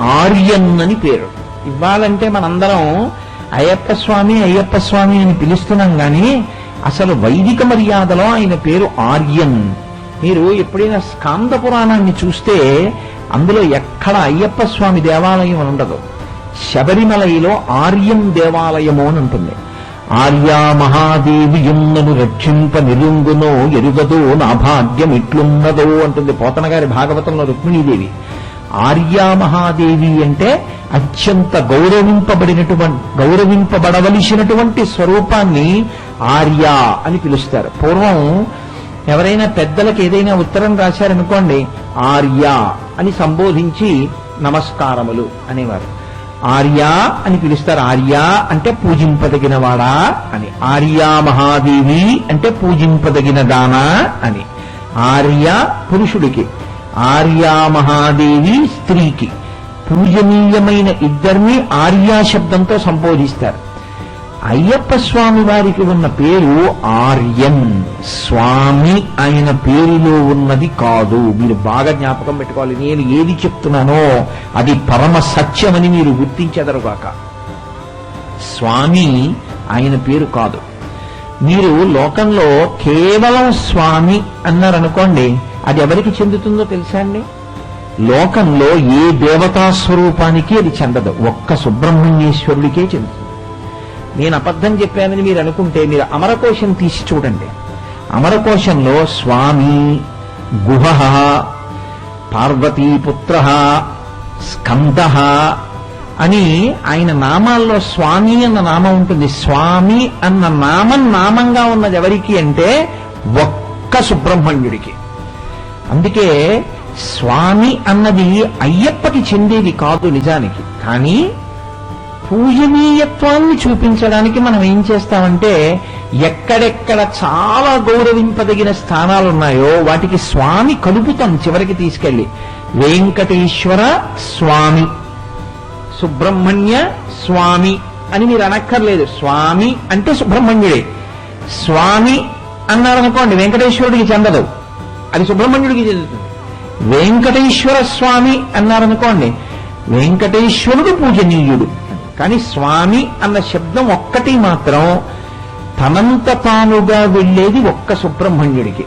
ఆర్యన్ అని పేరు. ఇవ్వాలంటే మనందరం అయ్యప్ప స్వామి అయ్యప్ప స్వామి అని పిలుస్తున్నాం గాని అసలు వైదిక మర్యాదలో ఆయన పేరు ఆర్యన్. మీరు ఎప్పుడైనా స్కాంద పురాణాన్ని చూస్తే అందులో ఎక్కడ అయ్యప్ప స్వామి దేవాలయం అని ఉండదు. శబరిమలైలో ఆర్యం దేవాలయము అని ఉంటుంది. ఆర్యా మహాదేవి యున్నను రక్షింప నిరుంగునో ఎరుగదో నా భాగ్యం ఇట్లున్నదో అంటుంది పోతన గారి భాగవతంలో రుక్మిణీదేవి. ఆర్యా మహాదేవి అంటే అత్యంత గౌరవింపబడినటువంటి గౌరవింపబడవలసినటువంటి స్వరూపాన్ని ఆర్య అని పిలుస్తారు. పూర్వం ఎవరైనా పెద్దలకు ఏదైనా ఉత్తరం రాశారనుకోండి ఆర్య అని సంబోధించి నమస్కారములు అనేవారు. ఆర్య అని పిలుస్తారు. ఆర్య అంటే పూజింపదగిన వాడా అని. ఆర్యా మహాదేవి అంటే పూజింపదగిన దానా అని. ఆర్య పురుషుడికి. ఆర్యా మహాదేవి స్త్రీకి. పూజనీయమైన ఇద్దరిని ఆర్యా శబ్దంతో సంబోధిస్తారు. అయ్యప్ప స్వామి వారికి ఉన్న పేరు ఆర్యన్. స్వామి ఆయన పేరులో ఉన్నది కాదు. మీరు బాగా జ్ఞాపకం పెట్టుకోవాలి. నేను ఏది చెప్తున్నానో అది పరమ సత్యమని మీరు గుర్తించెదరుగాక స్వామి ఆయన పేరు కాదు. మీరు లోకంలో కేవలం స్వామి అన్నారనుకోండి అది ఎవరికి చెందుతుందో తెలుసా అండి? లోకంలో ఏ దేవతా స్వరూపానికి అది చెందదు. ఒక్క సుబ్రహ్మణ్యేశ్వరుడికే చెందుతుంది. నేను అబద్ధం చెప్పానని మీరు అనుకుంటే మీరు అమరకోశం తీసి చూడండి. అమరకోశంలో స్వామి గుహ పార్వతీపుత్ర స్కంద అని ఆయన నామాల్లో స్వామి అన్న నామం ఉంటుంది. స్వామి అన్న నామం నామంగా ఉన్నది ఎవరికి అంటే ఒక్క సుబ్రహ్మణ్యుడికి. అందుకే స్వామి అన్నది అయ్యప్పకి చెందేది కాదు నిజానికి. కానీ పూజనీయత్వాన్ని చూపించడానికి మనం ఏం చేస్తామంటే ఎక్కడెక్కడ చాలా గౌరవింపదగిన స్థానాలు ఉన్నాయో వాటికి స్వామి కలుపుతాం చివరికి తీసుకెళ్ళి వెంకటేశ్వర స్వామి సుబ్రహ్మణ్య స్వామి అని మీరు అనక్కర్లేదు. స్వామి అంటే సుబ్రహ్మణ్యుడే. స్వామి అన్నారనుకోండి వెంకటేశ్వరుడికి చెందదు. అది సుబ్రహ్మణ్యుడికి చెందుతుంది. వెంకటేశ్వర స్వామి అన్నారనుకోండి వెంకటేశ్వరుడు పూజనీయుడు. కానీ స్వామి అన్న శబ్దం ఒక్కటి మాత్రం తనంత తానుగా వెళ్ళేది ఒక్క సుబ్రహ్మణ్యుడికి.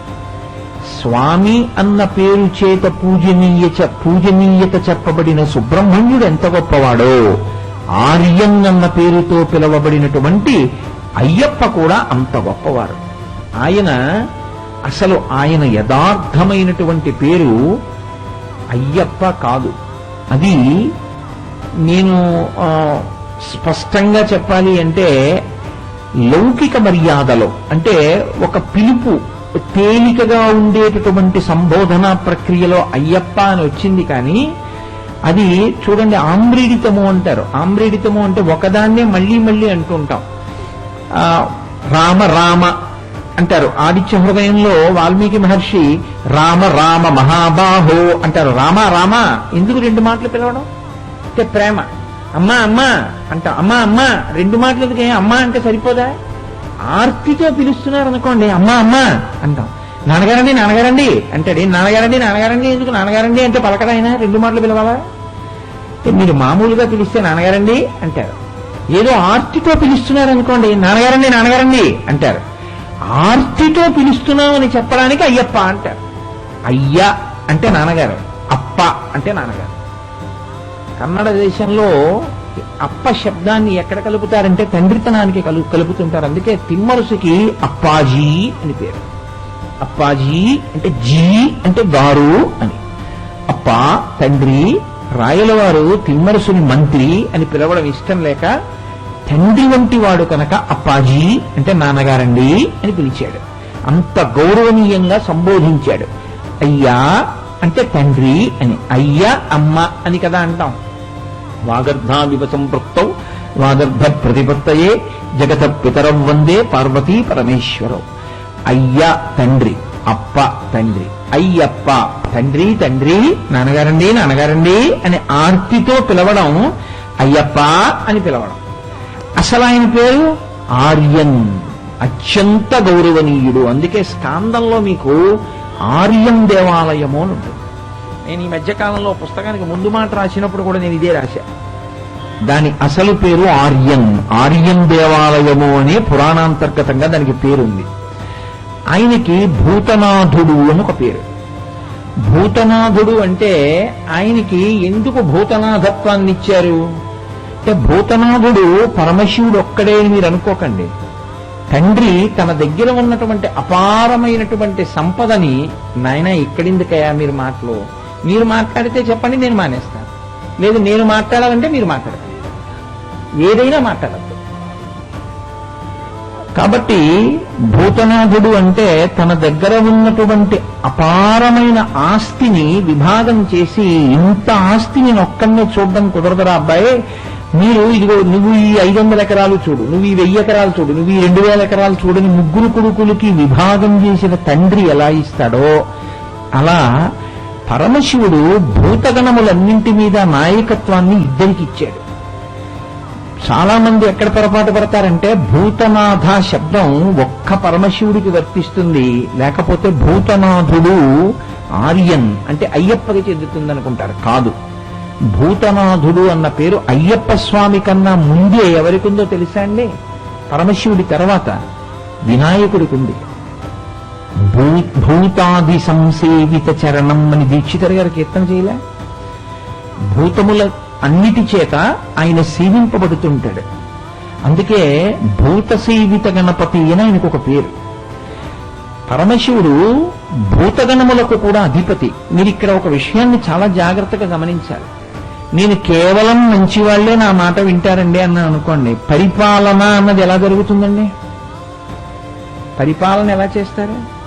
స్వామి అన్న పేరు చేత పూజనీయ పూజనీయత చెప్పబడిన సుబ్రహ్మణ్యుడు ఎంత గొప్పవాడో ఆర్యం అన్న పేరుతో పిలవబడినటువంటి అయ్యప్ప కూడా అంత గొప్పవారు. ఆయన అసలు ఆయన యథార్థమైనటువంటి పేరు అయ్యప్ప కాదు. అది నేను స్పష్టంగా చెప్పాలి అంటే లౌకిక మర్యాదలో అంటే ఒక పిలుపు తేలికగా ఉండేటటువంటి సంబోధన ప్రక్రియలో అయ్యప్ప అని వచ్చింది కానీ అది చూడండి ఆమ్రీడితము అంటారు. ఆమ్రీడితము అంటే ఒకదాన్నే మళ్ళీ మళ్ళీ అంటుంటాం. రామ రామ అంటారు. ఆదిత్య హృదయంలో వాల్మీకి మహర్షి రామ రామ మహాబాహో అంటారు. రామ రామ ఎందుకు రెండు మాటలు పిలవడం? అంటే ప్రేమ. అమ్మా అమ్మా అంట అమ్మా అమ్మా రెండు మాటలు ఎందుకే? అమ్మా అంటే సరిపోదా? ఆర్తితో పిలుస్తున్నారు అనుకోండి అమ్మా అమ్మా అంటాం. నాన్నగారండి నాన్నగారండి అంటాడు. "ఏం నాన్నగారండి నాన్నగారండి ఎందుకు నాన్నగారండి అంటే పలకడాయన రెండు మాటలు పిలవాలా? మీరు మామూలుగా పిలిస్తే నాన్నగారండి అంటారు. ఏదో ఆర్తితో పిలుస్తున్నారు అనుకోండి నాన్నగారండి నాన్నగారండి అంటారు. ఆర్తితో పిలుస్తున్నామని చెప్పడానికి అయ్యప్ప అంటారు. అయ్య అంటే నాన్నగారు అప్ప అంటే నాన్నగారు. కన్నడ దేశంలో అప్ప శబ్దాన్ని ఎక్కడ కలుపుతారంటే తండ్రితనానికి కలు కలుపుతుంటారు. అందుకే తిమ్మరుసుకి అప్పాజీ అని పేరు. అప్పాజీ అంటే జీ అంటే గారు అని. అప్ప తండ్రి రాయలవారు తిమ్మరుసుని మంత్రి అని పిలవడం ఇష్టం లేక తండ్రి వంటి వాడు కనుక అప్పాజీ అంటే నాన్నగారండి అని పిలిచాడు. అంత గౌరవనీయంగా సంబోధించాడు. అయ్యా అంటే తండ్రి అని అయ్యా అమ్మ అని కదా అంటాం. వాగర్ధావివ సంపృక్తౌ వాగర్ధ ప్రతిపత్తయే జగత పితరం వందే పార్వతీ పరమేశ్వరం. అయ్య తండ్రి అప్ప తండ్రి అయ్యప్ప తండ్రి తండ్రి నాన్నగారండి నాన్నగారండి అని ఆర్తితో పిలవడం అయ్యప్ప అని పిలవడం. అసలు ఆయన పేరు ఆర్యన్. అత్యంత గౌరవనీయుడు. అందుకే స్కాందంలో మీకు ఆర్యం దేవాలయము అని ఉంటుంది. నేను ఈ మధ్యకాలంలో పుస్తకానికి ముందు మాట రాసినప్పుడు కూడా నేను ఇదే రాశా. దాని అసలు పేరు ఆర్యన్. ఆర్యన్ దేవాలయము అనే పురాణాంతర్గతంగా దానికి పేరుంది. ఆయనకి భూతనాథుడు అని ఒక పేరు. భూతనాథుడు అంటే ఆయనకి ఎందుకు భూతనాథత్వాన్ని ఇచ్చారు అంటే భూతనాథుడు పరమశివుడు ఒక్కడే అని మీరు అనుకోకండి. తండ్రి తన దగ్గర ఉన్నటువంటి అపారమైనటువంటి సంపదని నాయన ఇక్కడిందుకయా మీరు మాటలు? మీరు మాట్లాడితే చెప్పండి నేను మానేస్తాను. లేదు నేను మాట్లాడాలంటే మీరు మాట్లాడతాను ఏదైనా మాట్లాడద్దు. కాబట్టి భూతనాథుడు అంటే తన దగ్గర ఉన్నటువంటి అపారమైన ఆస్తిని విభాగం చేసి ఇంత ఆస్తి నేను ఒక్కనే చూడడం కుదరదురా అబ్బాయి? మీరు ఇదిగో నువ్వు ఈ ఐదు వందల ఎకరాలు చూడు నువ్వు ఈ వెయ్యి ఎకరాలు చూడు నువ్వు ఈ రెండు వేల ఎకరాలు చూడని ముగ్గురు కొడుకులకి విభాగం చేసిన తండ్రి ఎలా ఇస్తాడో అలా పరమశివుడు భూతగణములన్నింటి మీద నాయకత్వాన్ని ఇద్దరికి ఇచ్చాడు. చాలా మంది ఎక్కడ పొరపాటు పడతారంటే భూతనాథ శబ్దం ఒక్క పరమశివుడికి వర్తిస్తుంది లేకపోతే భూతనాథుడు ఆర్యన్ అంటే అయ్యప్పకి చెందుతుంది అనుకుంటారు కాదు. భూతనాథుడు అన్న పేరు అయ్యప్ప స్వామి కన్నా ముందే ఎవరికుందో తెలుసా అండి? పరమశివుడి తర్వాత వినాయకుడికుంది. భూ భూతాది సంసేవిత చరణం అని దీక్షితర్ గారు కీర్తన చేయలే. భూతముల అన్నిటి చేత ఆయన సేవింపబడుతుంటాడు. అందుకే భూత సేవిత గణపతి అని ఆయనకు ఒక పేరు. పరమశివుడు భూతగణములకు కూడా అధిపతి. మీరు ఇక్కడ ఒక విషయాన్ని చాలా జాగ్రత్తగా గమనించాలి. నేను కేవలం మంచి వాళ్ళే నా మాట వింటారండి అన్న అనుకోండి. పరిపాలన అన్నది ఎలా జరుగుతుందండి? పరిపాలన ఎలా చేస్తారు?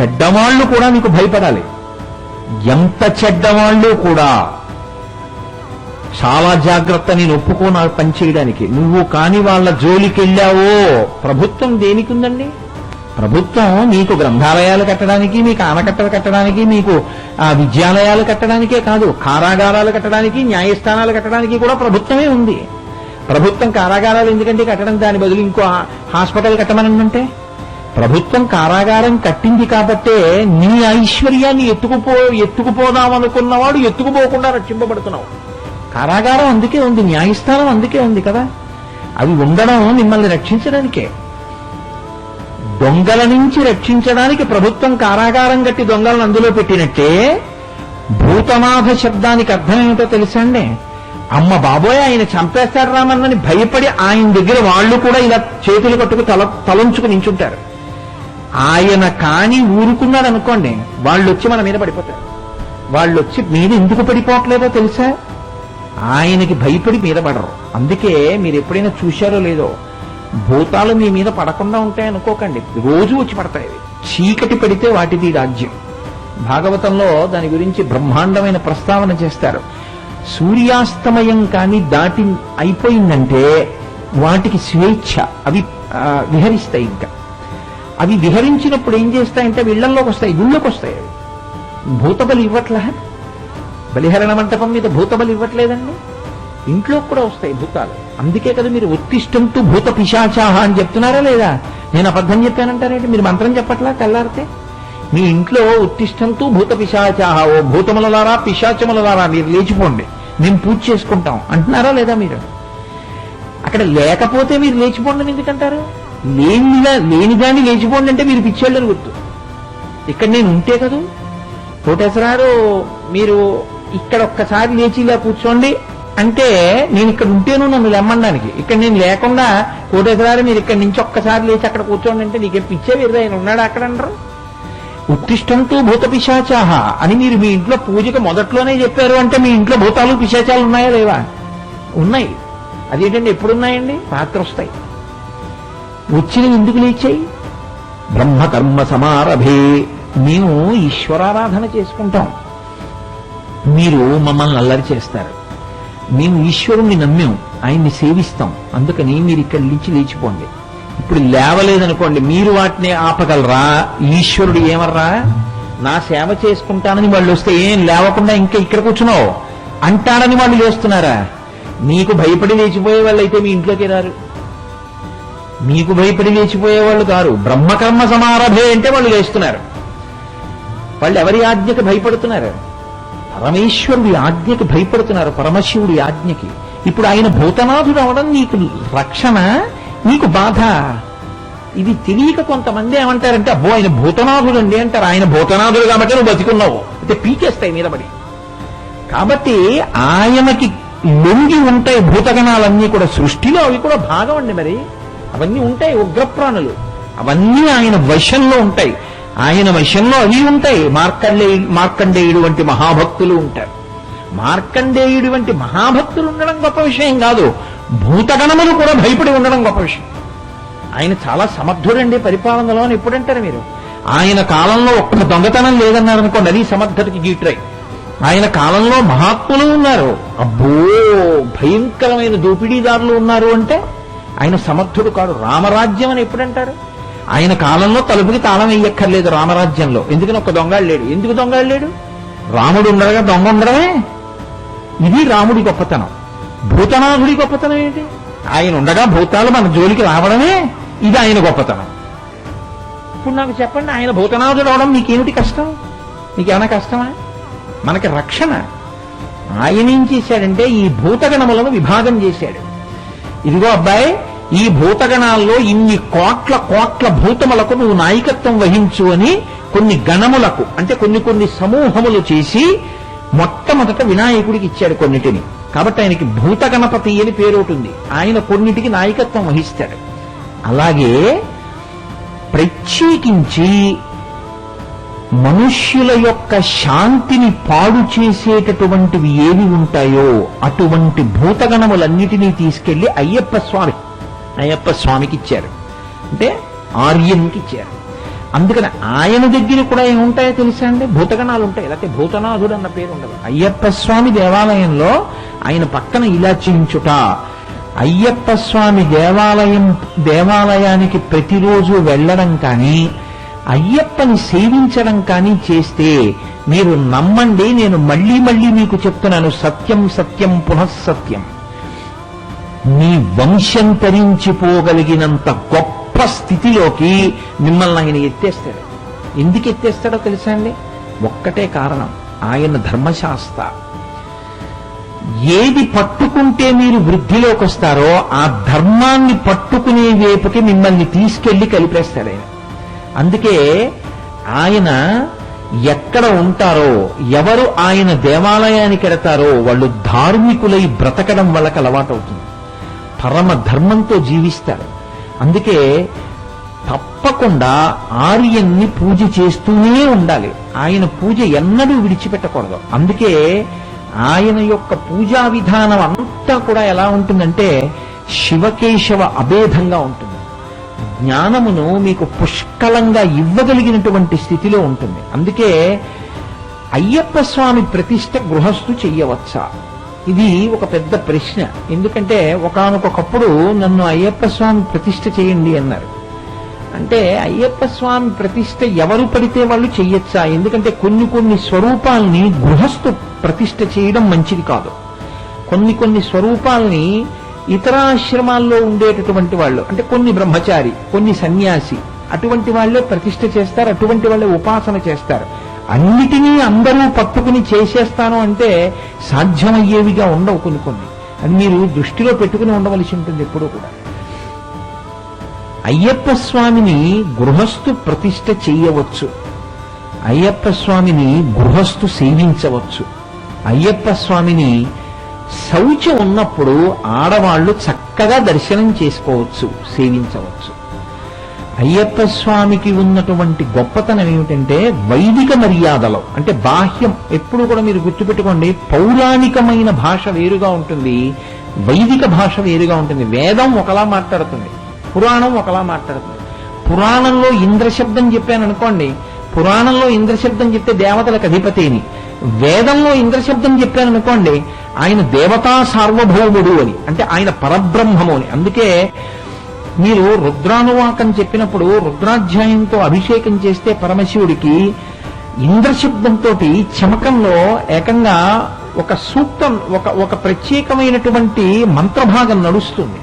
చెడ్డవాళ్ళు కూడా నీకు భయపడాలి. ఎంత చెడ్డవాళ్ళు కూడా చాలా జాగ్రత్త నేను ఒప్పుకో పని చేయడానికి. నువ్వు కాని వాళ్ళ జోలికి వెళ్ళావో ప్రభుత్వం దేనికి ఉందండి ప్రభుత్వం మీకు గ్రంథాలయాలు కట్టడానికి మీకు ఆనకట్టలు కట్టడానికి మీకు ఆ విద్యాలయాలు కట్టడానికే కాదు కారాగారాలు కట్టడానికి న్యాయస్థానాలు కట్టడానికి కూడా ప్రభుత్వమే ఉంది. ప్రభుత్వం కారాగారాలు ఎందుకంటే కట్టడం? దాని బదులు ఇంకో హాస్పిటల్ కట్టమని అంటే ప్రభుత్వం కారాగారం కట్టింది కాబట్టే నీ ఐశ్వర్యాన్ని ఎత్తుకుపో ఎత్తుకుపోదామనుకున్నవాడు ఎత్తుకుపోకుండా రక్షింపబడుతున్నావు. కారాగారం అందుకే ఉంది న్యాయస్థానం అందుకే ఉంది కదా. అవి ఉండడం మిమ్మల్ని రక్షించడానికే. దొంగల నుంచి రక్షించడానికి ప్రభుత్వం కారాగారం కట్టి దొంగలను అందులో పెట్టినట్టే భూతమాధ శబ్దానికి అర్థం ఏమిటో తెలుసా అండి అమ్మ బాబోయ్ ఆయన చంపేస్తాడు రామన్నని భయపడి ఆయన దగ్గర వాళ్ళు కూడా ఇలా చేతులు కట్టుకు తల తలంచుకు నించుంటారు. ఆయన కాని ఊరుకున్నాడు అనుకోండి వాళ్ళు వచ్చి మన మీద పడిపోతారు. వాళ్ళు వచ్చి మీద ఎందుకు పడిపోవట్లేదో తెలుసా? ఆయనకి భయపడి మీద పడరు. అందుకే మీరు ఎప్పుడైనా చూశారో లేదో భూతాలు మీ మీద పడకుండా ఉంటాయి అనుకోకండి. రోజు వచ్చి పడతాయి చీకటి పడితే వాటిది రాజ్యం. భాగవతంలో దాని గురించి బ్రహ్మాండమైన ప్రస్తావన చేస్తారు. సూర్యాస్తమయం కానీ దాటి అయిపోయిందంటే వాటికి స్వేచ్ఛ. అవి విహరిస్తాయి ఇంకా. అవి విహరించినప్పుడు ఏం చేస్తాయంటే వీళ్ళల్లోకి వస్తాయి గుళ్ళోకి వస్తాయి భూతబలి ఇవ్వట్లే? బలిహరణ మంటపం మీద భూతబలి ఇవ్వట్లేదండి? ఇంట్లో కూడా వస్తాయి భూతాలు. అందుకే కదా మీరు ఉత్తిష్టంతో భూత పిశాచాహ అని చెప్తున్నారా లేదా? నేను అబద్ధం చెప్పానంటారేంటి? మీరు మంత్రం చెప్పట్లా తెల్లారితే మీ ఇంట్లో ఉత్తిష్టంతో భూత పిశాచాహ ఓ భూతములలారా పిశాచములలారా మీరు లేచిపోండి. మేము పూజ చేసుకుంటాం. అంటున్నారా లేదా మీరు? అక్కడ లేకపోతే మీరు లేచిపోండి ఎందుకంటారు? లేనిగా లేనిదాన్ని లేచిపోండి అంటే మీరు పిచ్చేళ్ళని గుర్తు. ఇక్కడ నేను ఉంటే కదూ? కోటేశ్వరారు మీరు ఇక్కడ ఒక్కసారి లేచి ఇలా కూర్చోండి. అంటే నేను ఇక్కడ ఉంటేను నన్ను లెమ్మడానికి ఇక్కడ నేను లేకుండా కోటేశ్వరారు మీరు ఇక్కడ నుంచి ఒక్కసారి లేచి అక్కడ కూర్చోండి అంటే నీకే పిచ్చే వీరు ఆయన ఉన్నాడు అక్కడ అంటారు ఉత్తిష్టంతో భూత పిశాచాహ అని మీరు మీ ఇంట్లో పూజకు మొదట్లోనే చెప్పారు అంటే మీ ఇంట్లో భూతాలు పిశాచాలు ఉన్నాయా లేవా? ఉన్నాయి. అదేంటండి ఎప్పుడున్నాయండి? రాత్రి వస్తాయి వచ్చినవి ఎందుకు లేచాయి? బ్రహ్మకర్మ సమారభే. మేము ఈశ్వరారాధన చేసుకుంటాం. మీరు మమ్మల్ని అల్లరి చేస్తారు. మేము ఈశ్వరుణ్ణి నమ్మాం ఆయన్ని సేవిస్తాం. అందుకని మీరు ఇక్కడి నుంచి లేచిపోండి. ఇప్పుడు లేవలేదనుకోండి మీరు వాటిని ఆపగలరా? ఈశ్వరుడు ఏమర్రా? నా సేవ చేసుకుంటానని వాళ్ళు వస్తే ఏం లేవకుండా ఇంకా ఇక్కడ కూర్చున్నావు? అంటానని వాళ్ళు లేస్తున్నారా? మీకు భయపడి లేచిపోయే వాళ్ళు అయితే మీ ఇంట్లోకి రారు. మీకు భయపడి లేచిపోయే వాళ్ళు కారు. బ్రహ్మకర్మ సమారభే అంటే వాళ్ళు లేస్తున్నారు. వాళ్ళు ఎవరి ఆజ్ఞకు భయపడుతున్నారు? పరమేశ్వరుడి ఆజ్ఞకి భయపడుతున్నారు పరమశివుడి ఆజ్ఞకి. ఇప్పుడు ఆయన భూతనాథుడు అవడం నీకు రక్షణ నీకు బాధ. ఇది తెలియక కొంతమంది ఏమంటారంటే అబ్బో ఆయన భూతనాథుడు అండి అంటారు. ఆయన భూతనాథుడు కాబట్టి నువ్వు బతికున్నావు. అంటే పీకేస్తాయి మీద పడి. కాబట్టి ఆయనకి లొంగి ఉంటాయి భూతగణాలన్నీ కూడా సృష్టిలో అవి కూడా భాగం అండి మరి. అవన్నీ ఉంటాయి ఉగ్రప్రాణులు. అవన్నీ ఆయన వశంలో ఉంటాయి. ఆయన వశంలో అవి ఉంటాయి. మార్కండేయు మార్కండేయుడు వంటి మహాభక్తులు ఉంటారు. మార్కండేయుడు వంటి మహాభక్తులు ఉండడం గొప్ప విషయం కాదు. భూతగణములు కూడా భయపడి ఉండడం గొప్ప విషయం. ఆయన చాలా సమర్థుడండి పరిపాలనలో అని ఎప్పుడంటారు మీరు? ఆయన కాలంలో ఒక్క దొంగతనం లేదన్నారు అనుకోండి అది సమర్థతకి గీట్రై. ఆయన కాలంలో మహాత్ములు ఉన్నారు. అబ్బో భయంకరమైన దోపిడీదారులు ఉన్నారు అంటే ఆయన సమర్థుడు కాడు. రామరాజ్యం అని ఎప్పుడంటారు ఆయన కాలంలో తలుపుకి తాళం వేయక్కర్లేదు రామరాజ్యంలో. ఎందుకని ఒక దొంగ లేడు? ఎందుకు దొంగ లేడు? రాముడు ఉండగా దొంగ ఉండడమే? ఇది రాముడి గొప్పతనం. భూతనాథుడి గొప్పతనం ఏంటి? ఆయన ఉండగా భూతాలు మన జోలికి రావడమే ఇది ఆయన గొప్పతనం. ఇప్పుడు నాకు చెప్పండి ఆయన భూతనాథుడు అవడం మీకేమిటి కష్టం? మీకేమైనా కష్టమా? మనకి రక్షణ. ఆయన ఏం చేశాడంటే ఈ భూతగణములను విభాగం చేశాడు. ఇదిగో అబ్బాయి ఈ భూతగణాల్లో ఇన్ని కోట్ల కోట్ల భూతములకు నువ్వు నాయకత్వం వహించు అని కొన్ని గణములకు అంటే కొన్ని కొన్ని సమూహములు చేసి మొట్టమొదట వినాయకుడికి ఇచ్చాడు కొన్నిటిని. కాబట్టి ఆయనకి భూత గణపతి అని పేరు ఉంటుంది ఆయన కొన్నిటికి నాయకత్వం వహిస్తాడు. అలాగే ప్రత్యేకించి మనుష్యుల యొక్క శాంతిని పాడు చేసేటటువంటివి ఏవి ఉంటాయో అటువంటి భూతగణములన్నిటినీ తీసుకెళ్ళి అయ్యప్ప స్వామి అయ్యప్ప స్వామికి ఇచ్చారు. అంటే ఆర్యన్కి ఇచ్చారు. అందుకని ఆయన దగ్గర కూడా ఏముంటాయో తెలుసా అండి? భూతగణాలు ఉంటాయి. లేకపోతే భూతనాథుడు అన్న పేరు ఉండదు. అయ్యప్ప స్వామి దేవాలయంలో ఆయన పక్కన ఇలా చించుట అయ్యప్ప స్వామి దేవాలయం దేవాలయానికి ప్రతిరోజు వెళ్ళడం కానీ అయ్యప్పని సేవించడం కానీ చేస్తే మీరు నమ్మండి నేను మళ్ళీ మళ్ళీ మీకు చెప్తున్నాను సత్యం సత్యం పునఃసత్యం మీ వంశం తరించిపోగలిగినంత గొప్ప స్థితిలోకి మిమ్మల్ని ఆయన ఎత్తేస్తాడు. ఎందుకు ఎత్తేస్తాడో తెలుసా అండి? ఒక్కటే కారణం. ఆయన ధర్మశాస్త్ర. ఏది పట్టుకుంటే మీరు వృద్ధిలోకి వస్తారో ఆ ధర్మాన్ని పట్టుకునే వైపుకి మిమ్మల్ని తీసుకెళ్ళి కలిపేస్తాడు ఆయన. అందుకే ఆయన ఎక్కడ ఉంటారో ఎవరు ఆయన దేవాలయానికి ఎడతారో వాళ్ళు ధార్మికులై బ్రతకడం వాళ్ళకి అలవాటవుతుంది. పరమ ధర్మంతో జీవిస్తారు. అందుకే తప్పకుండా ఆర్యన్ని పూజ చేస్తూనే ఉండాలి. ఆయన పూజ ఎన్నడూ విడిచిపెట్టకూడదు. అందుకే ఆయన యొక్క పూజా విధానం అంతా కూడా ఎలా ఉంటుందంటే శివకేశవ అభేదంగా ఉంటుంది. జ్ఞానమును మీకు పుష్కలంగా ఇవ్వగలిగినటువంటి స్థితిలో ఉంటుంది. అందుకే అయ్యప్ప స్వామి ప్రతిష్ట గృహస్థు చెయ్యవచ్చా. ఇది ఒక పెద్ద ప్రశ్న. ఎందుకంటే ఒకానొకప్పుడు నన్ను అయ్యప్ప స్వామి ప్రతిష్ట చేయండి అన్నారు. అంటే అయ్యప్ప స్వామి ప్రతిష్ట ఎవరు పడితే వాళ్ళు చెయ్యొచ్చా? ఎందుకంటే కొన్ని కొన్ని స్వరూపాల్ని గృహస్థు ప్రతిష్ట చేయడం మంచిది కాదు. కొన్ని కొన్ని స్వరూపాల్ని ఇతర ఆశ్రమాల్లో ఉండేటటువంటి వాళ్ళు అంటే కొన్ని బ్రహ్మచారి కొన్ని సన్యాసి అటువంటి వాళ్ళే ప్రతిష్ట చేస్తారు అటువంటి వాళ్ళే ఉపాసన చేస్తారు. అన్నిటినీ అందరూ పట్టుకుని చేసేస్తాను అంటే సాధ్యమయ్యేవిగా ఉండవు కొన్ని కొన్ని. అది మీరు దృష్టిలో పెట్టుకుని ఉండవలసి ఉంటుంది ఎప్పుడూ కూడా. అయ్యప్ప స్వామిని గృహస్థు ప్రతిష్ట చేయవచ్చు. అయ్యప్ప స్వామిని గృహస్థు సేవించవచ్చు. అయ్యప్ప స్వామిని శౌచ ఉన్నప్పుడు ఆడవాళ్ళు చక్కగా దర్శనం చేసుకోవచ్చు సేవించవచ్చు. అయ్యప్ప స్వామికి ఉన్నటువంటి గొప్పతనం ఏమిటంటే వైదిక మర్యాదలో. అంటే బాహ్యం ఎప్పుడు కూడా మీరు గుర్తుపెట్టుకోండి పౌరాణికమైన భాష వేరుగా ఉంటుంది వైదిక భాష వేరుగా ఉంటుంది వేదం ఒకలా మాట్లాడుతుంది పురాణం ఒకలా మాట్లాడుతుంది. పురాణంలో ఇంద్రశబ్దం చెప్పాను అనుకోండి పురాణంలో ఇంద్రశబ్దం చెప్తే దేవతలకు అధిపతిని. వేదంలో ఇంద్రశబ్దం చెప్పాను అనుకోండి ఆయన దేవతా సార్వభౌముడు అని అంటే ఆయన పరబ్రహ్మము అని. అందుకే మీరు రుద్రానువాకం చెప్పినప్పుడు రుద్రాధ్యాయంతో అభిషేకం చేస్తే పరమశివుడికి ఇంద్రశబ్దంతో చమకంలో ఏకంగా ఒక సూక్తం ఒక ఒక ప్రత్యేకమైనటువంటి మంత్రభాగం నడుస్తుంది.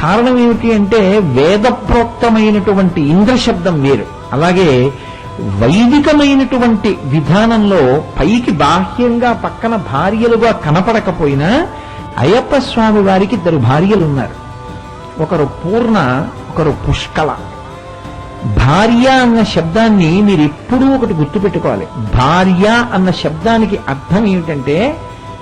కారణం ఏమిటి అంటే వేదప్రోక్తమైనటువంటి ఇంద్రశబ్దం వేరు. అలాగే వైదికమైనటువంటి విధానంలో పైకి బాహ్యంగా పక్కన భార్యలుగా కనపడకపోయినా అయ్యప్ప స్వామి వారికి ఇద్దరు భార్యలు ఉన్నారు ఒకరు పూర్ణ ఒకరు పుష్కల. భార్య అన్న శబ్దాన్ని మీరు ఎప్పుడూ ఒకటి గుర్తుపెట్టుకోవాలి భార్య అన్న శబ్దానికి అర్థం ఏమిటంటే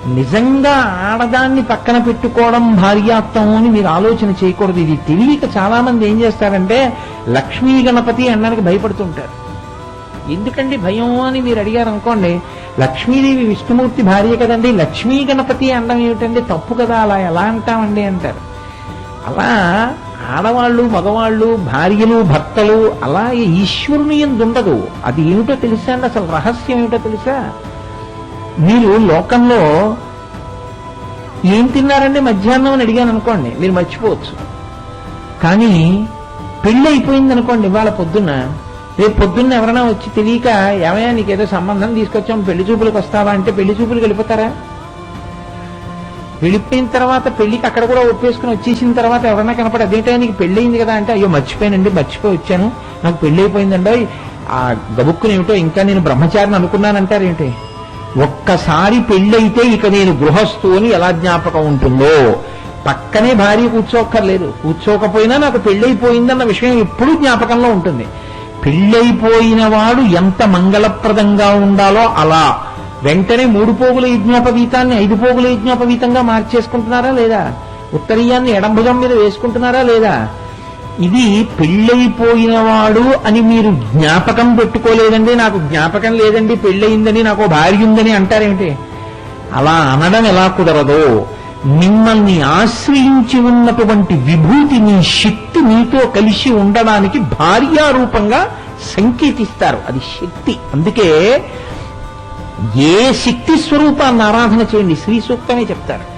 నిజంగా ఆడదాన్ని పక్కన పెట్టుకోవడం భార్యాత్వం అని మీరు ఆలోచన చేయకూడదు. ఇది తెలియక చాలా మంది ఏం చేస్తారంటే లక్ష్మీ గణపతి అనడానికి భయపడుతుంటారు. ఎందుకండి భయం అని మీరు అడిగారు అనుకోండి లక్ష్మీదేవి విష్ణుమూర్తి భార్య కదండి లక్ష్మీ గణపతి అనడం ఏమిటండి? తప్పు కదా అలా ఎలా అంటామండి అంటారు. అలా ఆడవాళ్ళు మగవాళ్ళు భార్యలు భర్తలు అలా ఈశ్వరుని ఎందుండదు? అది ఏమిటో తెలుసా అండి అసలు? రహస్యం ఏమిటో తెలుసా? మీరు లోకంలో ఏం తిన్నారండి? మధ్యాహ్నం అని అడిగాను అనుకోండి మీరు మర్చిపోవచ్చు. కానీ పెళ్ళి అయిపోయింది అనుకోండి ఇవాళ పొద్దున్న. రేపు పొద్దున్న ఎవరైనా వచ్చి తెలియక ఏమయ్యా నీకేదో సంబంధం తీసుకొచ్చాం పెళ్ళి చూపులకు వస్తావా అంటే పెళ్ళి చూపులకు వెళ్ళిపోతారా? వెళ్ళిపోయిన తర్వాత పెళ్ళికి అక్కడ కూడా ఒప్పేసుకుని వచ్చేసిన తర్వాత ఎవరైనా కనపడి అదేంటో నీకు పెళ్ళి అయింది కదా అంటే అయ్యో మర్చిపోయానండి మర్చిపోయి వచ్చాను. నాకు పెళ్ళి అయిపోయిందండి ఆ గబుక్కుని ఏమిటో ఇంకా నేను బ్రహ్మచారిని అనుకున్నానంటారేంటి ఒక్కసారి పెళ్ళైతే ఇక నేను గృహస్థు అని ఎలా జ్ఞాపకం ఉంటుందో పక్కనే భార్య కూర్చోక్కర్లేదు. కూర్చోకపోయినా నాకు పెళ్ళైపోయిందన్న విషయం ఎప్పుడూ జ్ఞాపకంలో ఉంటుంది. పెళ్ళైపోయిన వాడు ఎంత మంగళప్రదంగా ఉండాలో అలా. వెంటనే మూడు పోగుల యజ్ఞోపవీతాన్ని ఐదు పోగుల యజ్ఞోపవీతంగా మార్చేసుకుంటున్నారా లేదా? ఉత్తరీయాన్ని ఎడంభుజం మీద వేసుకుంటున్నారా లేదా? ఇది పెళ్ళైపోయిన వాడు అని మీరు జ్ఞాపకం పెట్టుకోలేదండి నాకు జ్ఞాపకం లేదండి పెళ్ళయిందని నాకు ఓ భార్య ఉందని అంటారేమిటి? అలా అనడం ఎలా కుదరదో మిమ్మల్ని ఆశ్రయించి ఉన్నటువంటి విభూతి మీ శక్తి మీతో కలిసి ఉండడానికి భార్యారూపంగా సంకేతిస్తారు. అది శక్తి. అందుకే ఏ శక్తి స్వరూపాన్ని ఆరాధన చేయండి? శ్రీ సూక్తమే చెప్తారు.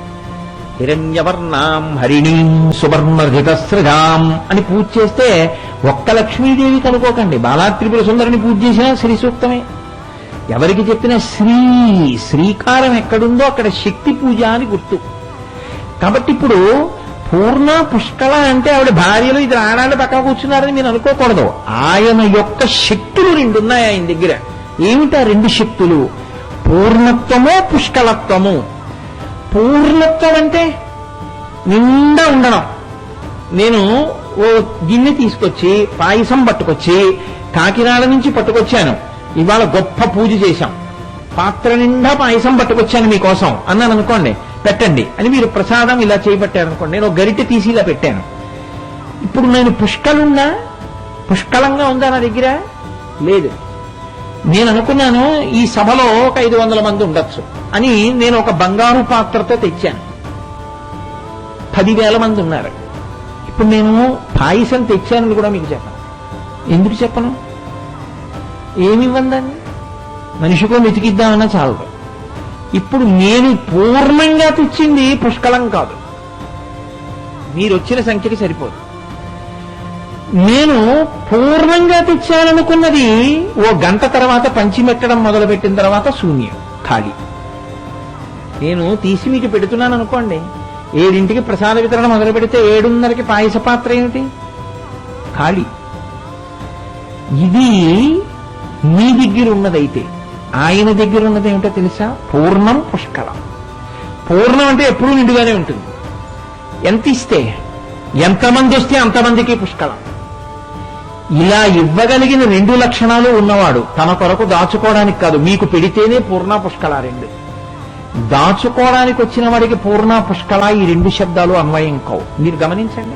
హిరణ్యవర్ణాం హరిణీం సువర్ణజితస్రజాం అని పూజ చేస్తే ఒక్క లక్ష్మీదేవి కనుకోకండి బాలాత్రిపుర సుందరిని పూజ చేసినా శ్రీ సూక్తమే ఎవరికి చెప్పినా శ్రీ శ్రీకారం ఎక్కడుందో అక్కడ శక్తి పూజ అని గుర్తు. కాబట్టి ఇప్పుడు పూర్ణ పుష్కళ అంటే ఆవిడ భార్యలు ఇది ఆడాళ్ళు పక్కన కూర్చున్నారని మీరు అనుకోకూడదు. ఆయన యొక్క శక్తులు రెండు ఉన్నాయి ఆయన దగ్గర. ఏమిటా రెండు శక్తులు? పూర్ణత్వము పుష్కలత్వము. పూర్ణత్వం అంటే నిండా ఉండడం. నేను ఓ గిన్నె తీసుకొచ్చి పాయసం పట్టుకొచ్చి కాకినాడ నుంచి పట్టుకొచ్చాను. ఇవాళ గొప్ప పూజ చేశాం. పాత్ర నిండా పాయసం పట్టుకొచ్చాను మీకోసం అన్నాను అనుకోండి పెట్టండి అని మీరు ప్రసాదం ఇలా చేపట్టారు అనుకోండి నేను గరిటె తీసి ఇలా పెట్టాను. ఇప్పుడు నేను పుష్కలున్నా పుష్కలంగా ఉందా నా దగ్గర? లేదు. నేను అనుకున్నాను ఈ సభలో ఒక ఐదు వందల మంది ఉండొచ్చు అని నేను ఒక బంగారు పాత్రతో తెచ్చాను. పదివేల మంది ఉన్నారు. ఇప్పుడు నేను పాయసం తెచ్చానని కూడా మీకు చెప్పను. ఎందుకు చెప్పను? ఏమి ఇవ్వందాన్ని మనిషికో వెతికిద్దామన్నా చాలదు. ఇప్పుడు నేను పూర్ణంగా తెచ్చింది పుష్కలం కాదు. మీరు వచ్చిన సంఖ్యకి సరిపోదు. నేను పూర్ణంగా తెచ్చాననుకున్నది ఓ గంట తర్వాత పంచిమెట్టడం మొదలుపెట్టిన తర్వాత శూన్యం ఖాళీ. నేను తీసి మీకు పెడుతున్నాను అనుకోండి ఏడింటికి ప్రసాద వితరణ మొదలు పెడితే ఏడున్నరకి పాయస పాత్ర ఏమిటి? ఖాళీ. ఇది మీ దగ్గర ఉన్నదైతే ఆయన దగ్గర ఉన్నది ఏమిటో తెలుసా? పూర్ణం పుష్కలం. పూర్ణం అంటే ఎప్పుడూ నిండుగానే ఉంటుంది. ఎంత ఇస్తే ఎంతమంది వస్తే అంతమందికి పుష్కలం. ఇలా ఇవ్వగలిగిన రెండు లక్షణాలు ఉన్నవాడు తన కొరకు దాచుకోవడానికి కాదు. మీకు పెడితేనే పూర్ణ పుష్కల రెండు. దాచుకోవడానికి వచ్చిన వాడికి పూర్ణ పుష్కల ఈ రెండు శబ్దాలు అన్వయం కావు. మీరు గమనించండి.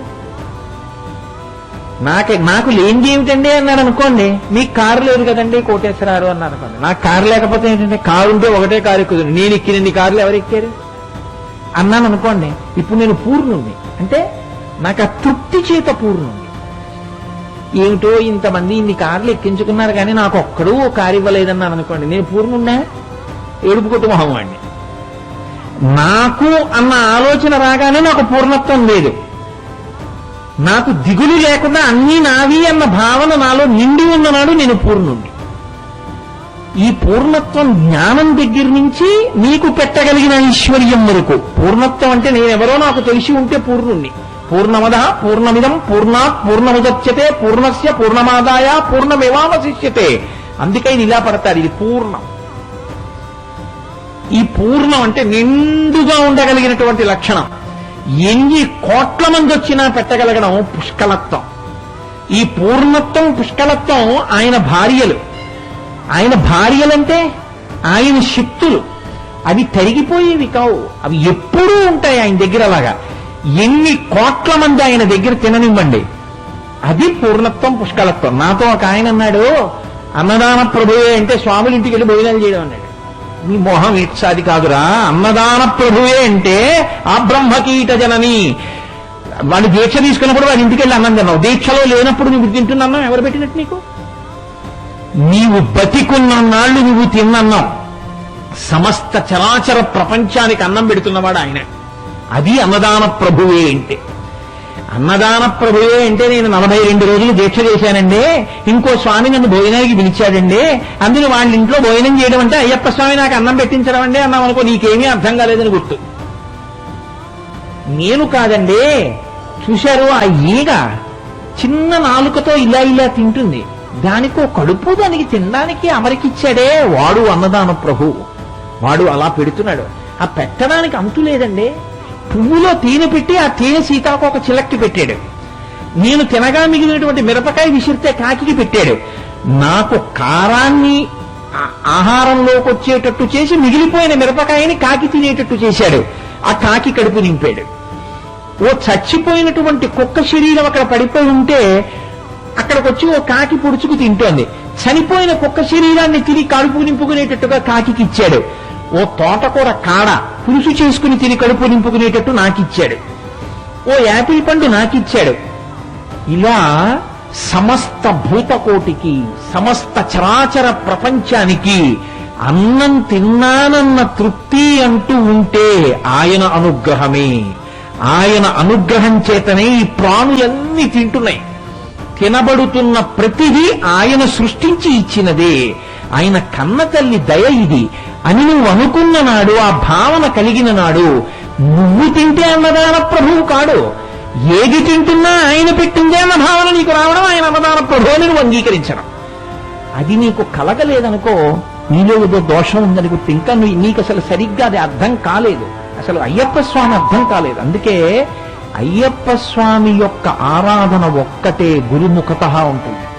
నాకు నాకు లేనిది ఏమిటండి అన్నాడు అనుకోండి. మీకు కారు లేదు కదండి కోటేశ్వరారు అన్నారు అనుకోండి. నాకు కారు లేకపోతే ఏంటంటే కారు ఉంటే ఒకటే కారు ఎక్కుతుంది. నేను ఎక్కినన్ని కార్లు ఎవరు ఎక్కారు? అన్నాను అనుకోండి. ఇప్పుడు నేను పూర్ణుణ్ణి. అంటే నాకు ఆ తృప్తి చేత పూర్ణుణ్ణి. ఏమిటో ఇంతమంది ఇన్ని కార్లు ఎక్కించుకున్నారు కానీ నాకు ఒక్కడూ ఓ కారు ఇవ్వలేదన్నాను అనుకోండి. నేను పూర్ణుండా ఏడుపు కొట్టు మొహం వాడిని నాకు అన్న ఆలోచన రాగానే నాకు పూర్ణత్వం లేదు. నాకు దిగులు లేకుండా అన్నీ నావి అన్న భావన నాలో నిండి ఉన్ననాడు నేను పూర్ణుండి ఈ పూర్ణత్వం జ్ఞానం దగ్గర నుంచి నీకు పెట్టగలిగిన ఐశ్వర్యం వరకు. పూర్ణత్వం అంటే నేనెవరో నాకు తెలిసి ఉంటే పూర్ణుణ్ణి. పూర్ణమద పూర్ణమిదం పూర్ణాత్ పూర్ణముదచ్యతే పూర్ణస్య పూర్ణమాదాయ పూర్ణమేవావశిష్యతే అందుకే ఇది ఇలా పడతారు ఇది పూర్ణం. ఈ పూర్ణం అంటే నిండుగా ఉండగలిగినటువంటి లక్షణం. ఎన్ని కోట్ల మంది వచ్చినా పెట్టగలగడం పుష్కలత్వం. ఈ పూర్ణత్వం పుష్కలత్వం ఆయన భార్యలు. ఆయన భార్యలంటే ఆయన శక్తులు. అవి తరిగిపోయేవి కావు. అవి ఎప్పుడూ ఉంటాయి ఆయన దగ్గర అలాగా. ఎన్ని కోట్ల మంది ఆయన దగ్గర తిననివ్వండి. అది పూర్ణత్వం పుష్కలత్వం. నాతో ఒక ఆయన అన్నాడు అన్నదాన ప్రభువే అంటే స్వాముల ఇంటికి వెళ్ళి భోజనాలు చేయడం అన్నాడు. నీ మోహం ఇచ్చాది కాదురా. అన్నదాన ప్రభువే అంటే ఆ బ్రహ్మకీట జనని. వాళ్ళు దీక్ష తీసుకున్నప్పుడు వాడి ఇంటికి వెళ్ళి అన్నం తిన్నావు. దీక్షలో లేనప్పుడు నువ్వు తింటున్న ఎవరు పెట్టినట్టు నీకు? నీవు బతికున్న నాళ్ళు నువ్వు తిన్నన్నావు. సమస్త చరాచర ప్రపంచానికి అన్నం పెడుతున్నవాడు ఆయన. అది అన్నదాన ప్రభువే అంటే. అన్నదాన ప్రభువే అంటే నేను నలభై రెండు రోజులు దీక్ష చేశానండి. ఇంకో స్వామి నన్ను భోజనానికి పిలిచాడండి. అందులో వాళ్ళ ఇంట్లో భోజనం చేయడం అంటే అయ్యప్ప స్వామి నాకు అన్నం పెట్టించడం అండి అన్నాం అనుకో నీకేమీ అర్థం కాలేదని గుర్తు. నేను కాదండి. చూశారు ఆ ఈగ చిన్న నాలుకతో ఇలా ఇలా తింటుంది. దానికో కడుపు దానికి తినడానికి అమరికిచ్చాడే వాడు అన్నదాన ప్రభు వాడు అలా పెడుతున్నాడు. ఆ పెట్టడానికి అంతు లేదండి. పువ్వులో తేనె పెట్టి ఆ తేనె సీతాకు ఒక చిలక్కి పెట్టాడు. నేను తినగా మిగిలినటువంటి మిరపకాయ విసిరితే కాకికి పెట్టాడు. నాకు కారాన్ని ఆహారంలోకి వచ్చేటట్టు చేసి మిగిలిపోయిన మిరపకాయని కాకి తినేటట్టు చేశాడు. ఆ కాకి కడుపు నింపాడు. ఓ చచ్చిపోయినటువంటి కుక్క శరీరం అక్కడ పడిపోయి ఉంటే అక్కడికి వచ్చి ఓ కాకి పొడుచుకు తింటోంది. చనిపోయిన కుక్క శరీరాన్ని తిని కడుపు నింపుకునేటట్టుగా కాకికి ఇచ్చాడు. ఓ తోటకూర కాడ పులుసు చేసుకుని తిని కడుపు నింపుకునేటట్టు నాకిచ్చాడు. ఓ యాపిల్ పండు నాకిచ్చాడు. ఇలా సమస్త భూతకోటికి సమస్త చరాచర ప్రపంచానికి అన్నం తిన్నానన్న తృప్తి అంటూ ఉంటే ఆయన అనుగ్రహమే. ఆయన అనుగ్రహం చేతనే ఈ ప్రాణులన్నీ తింటున్నాయి. తినబడుతున్న ప్రతిదీ ఆయన సృష్టించి ఇచ్చినదే. ఆయన కన్న తల్లి దయ ఇది. అని నువ్వు అనుకున్న నాడు ఆ భావన కలిగిన నాడు నువ్వు తింటే అన్నదాన ప్రభువు కాడు. ఏది తింటున్నా ఆయన పెట్టిందే అన్న భావన నీకు రావడం ఆయన అన్నదాన ప్రభు అని నువ్వు అంగీకరించడం. అది నీకు కలగలేదనుకో నీలో ఏదో దోషం ఉందని గుర్తు. ఇంకా నీకు అసలు సరిగ్గా అది అర్థం కాలేదు. అసలు అయ్యప్ప స్వామి అర్థం కాలేదు. అందుకే అయ్యప్ప స్వామి యొక్క ఆరాధన ఒక్కటే గురుముఖత ఉంటుంది.